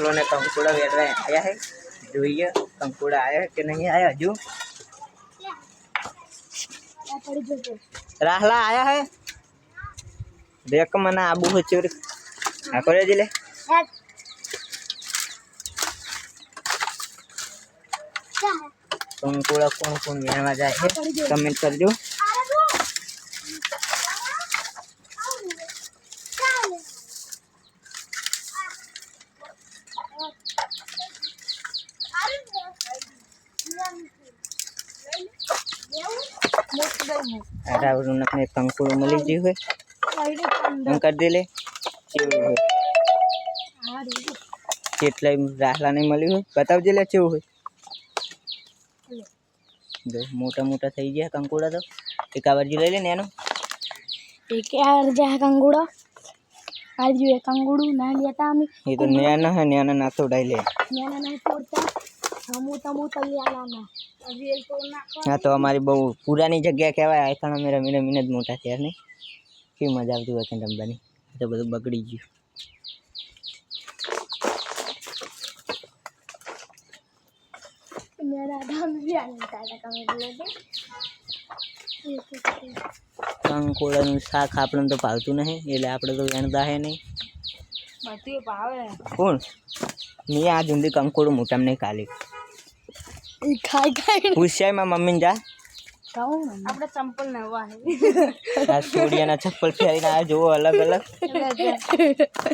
રાહલો ને કંકુડા વેરવા आया है જોઈએ ये આવ્યા आया કે નહીં नहीं હજુ? રાહલા આયા હે? है મને આબુ आबू हो આ કરે જી લે. કંકુડા કોણ કોણ વેરવા જાય છે કમેન્ટ કરજો. રાવણ ને કંકુડું મળી ગયું હોય. એમ કરી દે લે કેવું હોય? કેટલાય રાહલા નહીં મળ્યું હોય? બતાવજે લે કેવું હોય. જો મોટા મોટા થઈ ગયા કંકુડા તો. એક આ બાજુ લઈ લે ને એનો. એક આ જા કંગુડો આ જો એક કંકુડું ના લેતા અમે. એ તો નેના હે નેના ના તોડાઈ લે. નાના ના તોડતા હા તો અમારી બહુ પુરાની જગ્યા કહેવાય આયથાણ અમે રમી રમીને જ મોટા થયા નહીં કેવી મજા આવતી હોય ત્યાં રમવાની એ તો બધું બગડી ગયું મેરા ધામ બી આને તારા કમે બોલે કંકોડાનું શાક આપણને તો ભાવતું નહીં એટલે આપણે તો વેણતા હે નહીં બધું ભાવે કોણ મેં આ જુંદી કંકોડું મોટામાં નહીં ખાલી ઈ ખાઈ ખાઈ પૂછ્યાય મારા મમ્મીને જા કહું આપણે ચંપલ નવા આ સોડિયાના ચપ્પલ પહેરીને આ જુઓ અલગ અલગ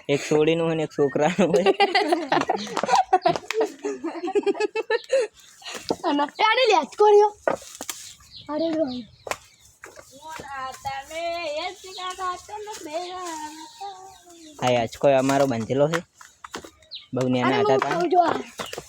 એક સોડીનું હોય ને એક છોકરાનું હોય અને આને લેટ કર્યો અરે રોઈ આ આજકો અમારો બંધેલો છે બહુ નાના હતા તા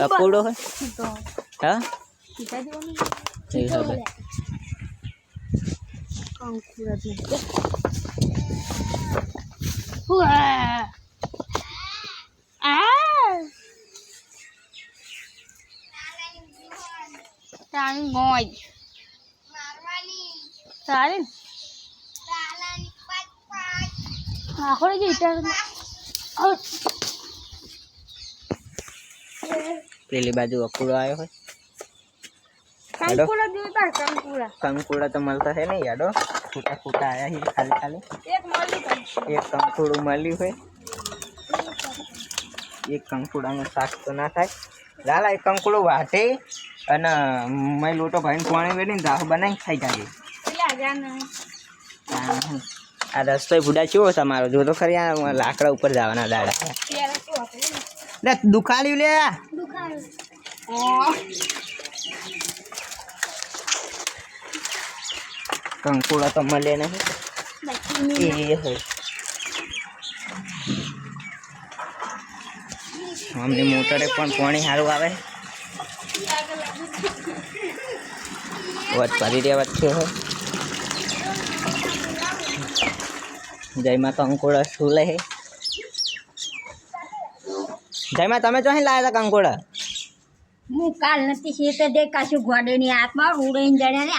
અકોડો હે તો હા કીધા દેવાનું એ હવે કંકુરા દે હુઆ આ તાણી મોજ તારી આખો જે ઇટાર પેલી બાજુ અકુડો આવ્યો હોય. કંકુરા જોતા કંકુડા તો મળતા છે ને યાડો ફૂટા ફૂટા ખાલી ખાલી. એક કંકુડું મળ્યું હોય. એક કંકુડાનું શાક તો ના થાય. લાલા એક કંકુડું વાટે અને મેં લોટો ભાઈને પાણી વેડીને દાહ બનાવી ખાઈ જાય આ રસ્તો ભૂડા ચેવો તમારો જો તો ખરી આ લાકડા ઉપર જવાના દાડા. દુખાડ્યું લે. કંકુડા તો મળે નહીં. એ હોય. અમને મોટરે પણ પાણી સારું આવે. વાત ભરી રહ્યા વાત છે જયમાં કંકોડા શું લે જયમાં તમે ચોહી લાયા હતા કંકોડા? હું કાલ નથી તો દેખાશું ગોડેની હાથમાં ઉડીને જડ્યા ને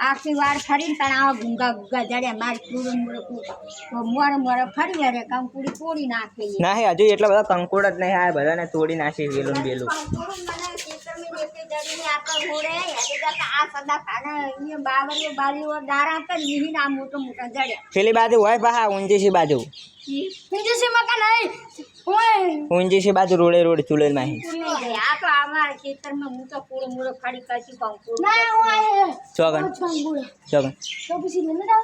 આખી વાર ફરીને તને આવા ગુંગા ગુંગા જડ્યા મારી પૂરું. મોર મોર ફરી અરે કંકુડી તોડી નાખે. ના હજુ એટલા બધા કંકુડ જ નહીં આ બધાને તોડી નાખી વેલું બેલું પેલી બાજુ હોય પાછા ઊંચી સી બાજુ. બીજું છે મકાન નહીં ઓય ઊંચી સી બાજુ રોડે રોડ ચૂલે માં ઉડી ગયા. આ તો અમારા ખેતરમાં હું તો પૂરો મૂળો ફરી કરતી કંકુડું ના ઓય ચોગન કંગુરા ચોગન તો પછી લઈને જાવ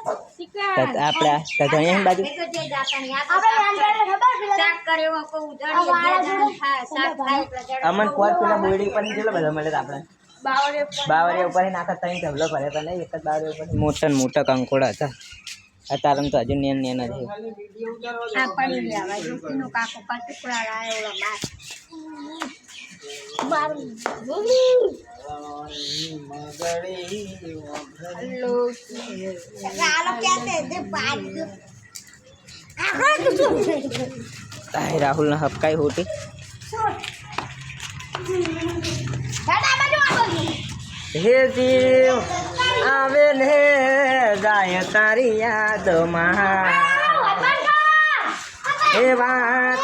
આપણે ધણિયા બાજુ એ તો જે જાતા ને આ તો આપણે વાંદરાને ખબર પેલા શાક કરે એવો કહું આ વાળા જડીએ બે જણા ખાય, શાક ખાય એટલે જડે. અમન પોત પેલા બોયડી પર કેટલા બધા મળે તા આપણે બાવળે બાવરિયા ઉપર એને આખા ત્રણ ઢબલો ભર્યા હતા નહીં એક જ બાવરિયા ઉપર મોટા ને મોટા કંકોડા હતા અત્યારે તો હજુ નેન નેના છે આ પડી લેવા જોકીનો કાકો પાંચ ટુકડા લાવ્યો ઓલા બાર આલો ક્યાં તે પાડ તાય રાહુલ ના હપકાઈ હોટી દાદા બાજુ આવો હે જીવ આવે ને જાય તારી યાદમાં. એ વાત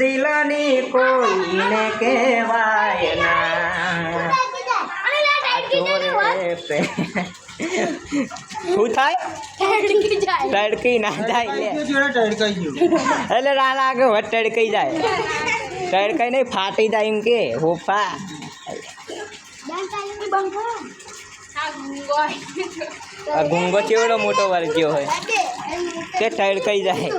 દિલની કોઈને કહેવાય ના. શું થાય? તડકી ના જાય એટલે ના લાગે હવે તડકી જાય. તડકાઈ નહીં ફાટી જાય એમ કે હોફા આ ગુંગો ચેવડો મોટો વાર ગયો હોય? કે કઈ જાય.